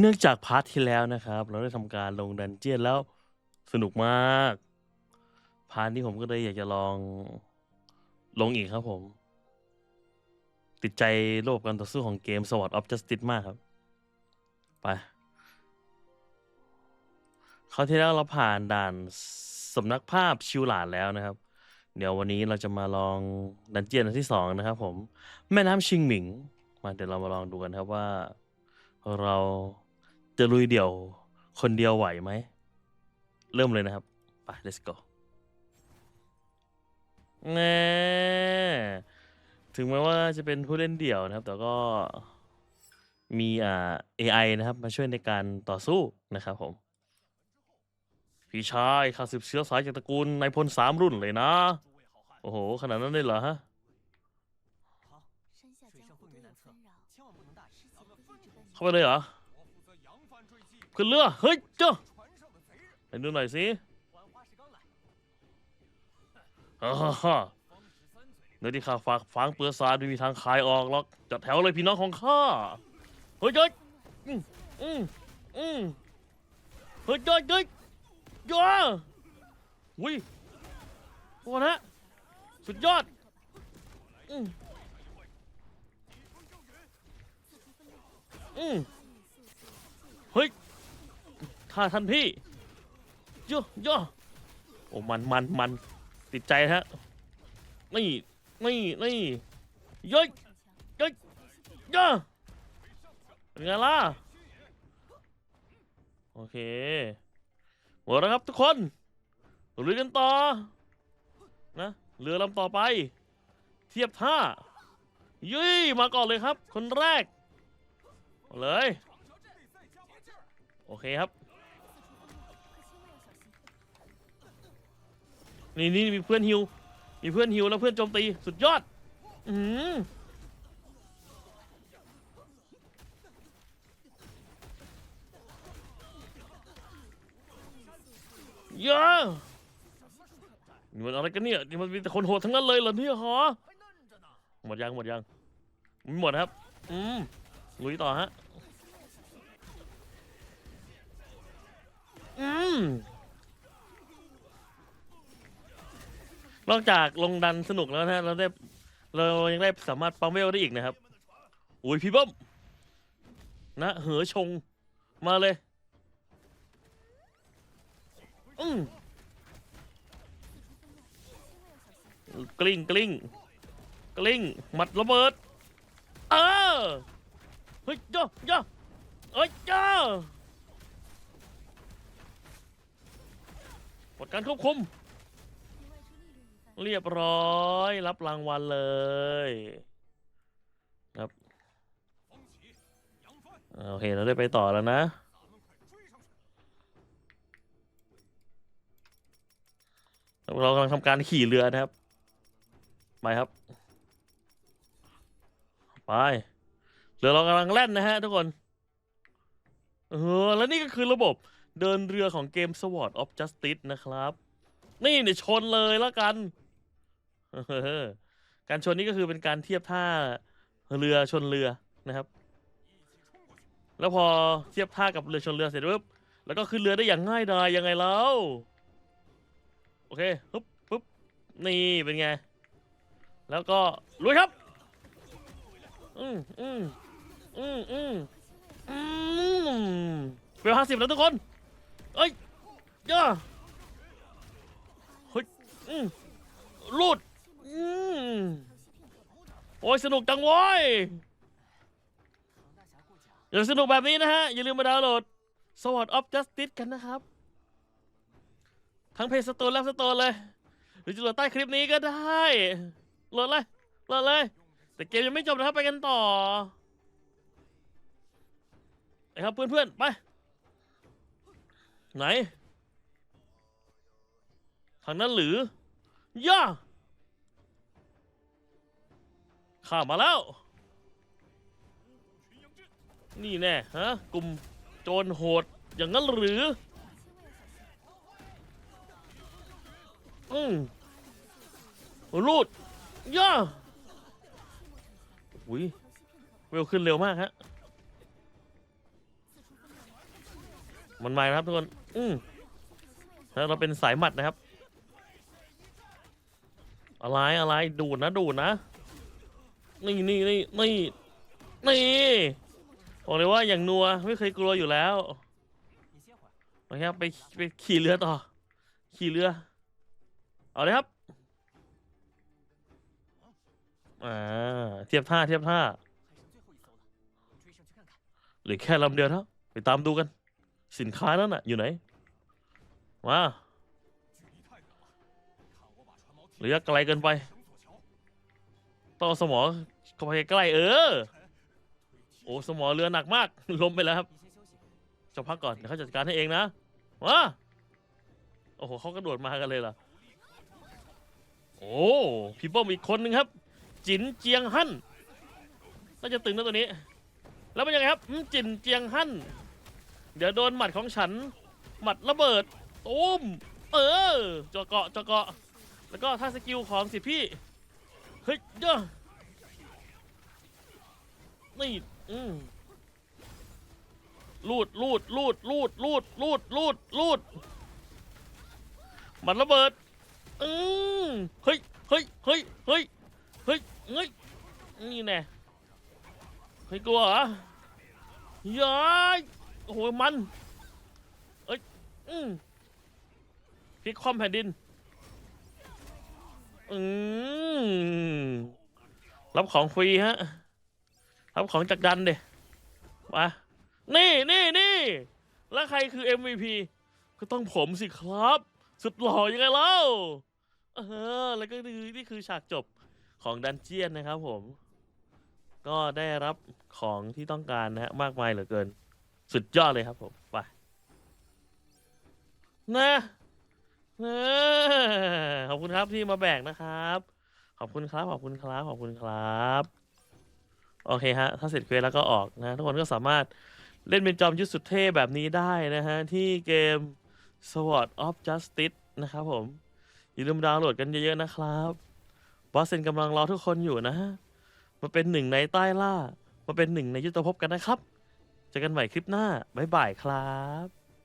เนื่องจากพาร์ทที่แล้วนะครับ เราได้ทำการลงดันเจียนแล้วสนุกมาก พาร์ทนี้ผมก็เลยอยากจะลองลงอีกครับผม ติดใจโลกการต่อสู้ของเกม Sword of Justice มากครับ ไปคราวที่แล้วเราผ่านด่านสำนักภาพชิวหลานแล้วนะครับ เดี๋ยววันนี้เราจะมาลองดันเจียนอันที่สองนะครับผม แม่น้ำชิงหมิง มาเดี๋ยวเรามาลองดูกันครับว่า เรา จะลุยเดี่ยวคนเดียวไหวไหม เริ่มเลยนะครับไป let's go แน่ถึงแม้ว่าจะเป็นผู้เล่นเดี่ยวนะครับ แต่ก็มีอ่า AI นะครับ มาช่วยในการต่อสู้นะครับผม พี่ชายข้าสืบเชื้อสายจากตระกูลนายพลสามรุ่นเลยนะ โอ้โห ขนาดนั้นเลยเหรอฮะเข้าไปเลยเหรอ ขึ้นเรือ เฮ้ยเจ้าไปดูหน่อยสิฮ่าฮ่าเนื้อที่ข้าฝากฟางเปลือกสารไม่มีทางคายออกหรอกจัดแถวเลยพี่น้องของข้า เฮ้ยเจ้ยอืมอืมเฮ้ยเจ้ยเจ้าอุ้ยโอ้ฮะสุดยอดอืมอืม เฮ้ยท่าท่านพี่ย่อย่อโอ้มันมันมันติดใจฮะนี่นี่นี่เย้ยเย้ยย้ยเป็นไงล่ะโอเคหมดแล้วครับทุกคนลุยกันต่อนะเรือลำต่อไป เทียบท่ายุ้ยมาก่อนเลยครับ คนแรกเลย โอเคครับ นี่นี่มีเพื่อนฮิว มีเพื่อนฮิวแล้วเพื่อนโจมตีสุดยอด อืมเยอะนี่มันอะไรกันเนี่ยนี่มันมีแต่คนโหดทั้งนั้นเลยเหรอเนี่ยฮะหมดยังหมดยังหมดครับ อืมลุยต่อฮะ อืมนอกจากลงดันสนุกแล้วนะฮะเราได้เรายังได้สามารถปั๊มเวลได้อีกนะครับอุ้ยพี่เบิ้มนะเหอชงมาเลยอืมกลิ้งกลิ้งกลิ้งหมัดระเบิดเออเฮ้ยย่อย่อเอ้ยย่อห ดการควบคุม เรียบร้อย รับรางวัลเลยครับโอเคเราได้ไปต่อแล้วนะเรากำลังทำการขี่เรือนะครับ ไปครับ ไป เรือเรากำลังแล่นนะฮะทุกคน เออ แล้วนี่ก็คือระบบ เดินเรือของเกม Sword of Justice นะครับ นี่เนี่ยชนเลยละกัน การชนนี่ก็คือเป็นการเทียบท่าเรือชนเรือนะครับ แล้วพอเทียบท่ากับเรือชนเรือเสร็จปุ๊บแล้วก็ขึ้นเรือได้อย่างง่ายดายยังไงเล้วโอเคปุ๊บปุ๊บนี่เป็นไง แล้วก็ลุยครับ อืมอืมอืมอืมอืมเวลาห้าสิบแล้วทุกคน เอ้ยย่าเฮ้ยอืมลุดอืมโอ้ยสนุกจังวอยอย่าสนุกแบบนี้นะฮะ อย่าลืมมาดาวน์โหลด Sword of Justice กันนะครับ ทั้งเพจสตูนและสตูนเลย หรือจะโหลดใต้คลิปนี้ก็ได้ โหลดเลย โหลดเลย แต่เกมยังไม่จบนะครับ ไปกันต่อนะครับเพื่อนๆ ไป ไหน ทางนั้นหรือย่าข้ามาแล้ว นี่แน่ฮะ กลุ่มโจรโหดอย่างนั้นหรือ อืมรูดย่าอุ้ยเวลขึ้นเร็วมากฮะ มันมาครับทุกคน อืมแล้วเราเป็นสายหมัดนะครับ อะไรอะไรดูดนะดูดนะ นี่นี่นี่นี่นี่บอกเลยว่าอย่างนัวไม่เคยกลัวอยู่แล้วนะครับไปไปขี่เรือต่อ ขี่เรือ เอาเลยครับอ่าเทียบท่าเทียบท่าหรือแค่ลำเดียวเท่าไปตามดูกัน สินค้านั้นอะอยู่ไหน มาหระยะไกลเกินไป ต้องสมอเข้าไปใกล้เออ โอ้สมอเรือหนักมาก ล้มไปแล้วครับจะพักก่อนเดี๋ยวเขาจัดการให้เองนะมาโอ้โหเขากระโดดมากันเลยล่ะ โอ้พีเปิลอีกคนนึงครับ จินเจียงฮั่นน่าจะตึงนะตัวนี้ แล้วเป็นยังไงครับจินเจียงฮั่น เดี๋ยวโดนหมัดของฉัน หมัดระเบิดตูมเออเจาะเกาะเจาะเกาะ แล้วก็ท่าสกิลของสิพี่ เฮ้ยเด้อนี่อืมลูดลูดลูดลูดลูดลูดลูดลูดมันระเบิด อืมเฮ้ยเฮ้ยเฮ้ยเฮ้ยเฮ้ยเฮ้ยนี่แน่เฮ้ยกลัวเหรอย้าย โอ้โหมัน เอ้ย อืมพลิกคว่ำแผ่นดิน อืมรับของฟรีฮะ รับของจากดันเดมานี่นี่นี่แล้วใครคือ MVP ก็ต้องผมสิครับ สุดหล่อยังไงเล่า เออ แล้วก็คือนี่คือฉากจบของดันเจียนนะครับผม ก็ได้รับของที่ต้องการนะฮะ มากมายเหลือเกิน สุดยอดเลยครับผมไปนะนะขอบคุณครับที่มาแบกนะครับ ขอบคุณครับขอบคุณครับขอบคุณครับ โอเคฮะ ถ้าเสร็จเควสแล้วก็ออกนะ ทุกคนก็สามารถเล่นเป็นจอมยุทธสุดเท่แบบนี้ได้นะฮะ ที่เกม Sword of Justice นะครับผม อย่าลืมดาวน์โหลดกันเยอะๆนะครับบอสเซนกำลังรอทุกคนอยู่นะฮะมาเป็นหนึ่งในใต้ล่า มาเป็นหนึ่งในยุทธภพกันนะครับ เจอกันใหม่คลิปหน้า บ๊ายบายครับ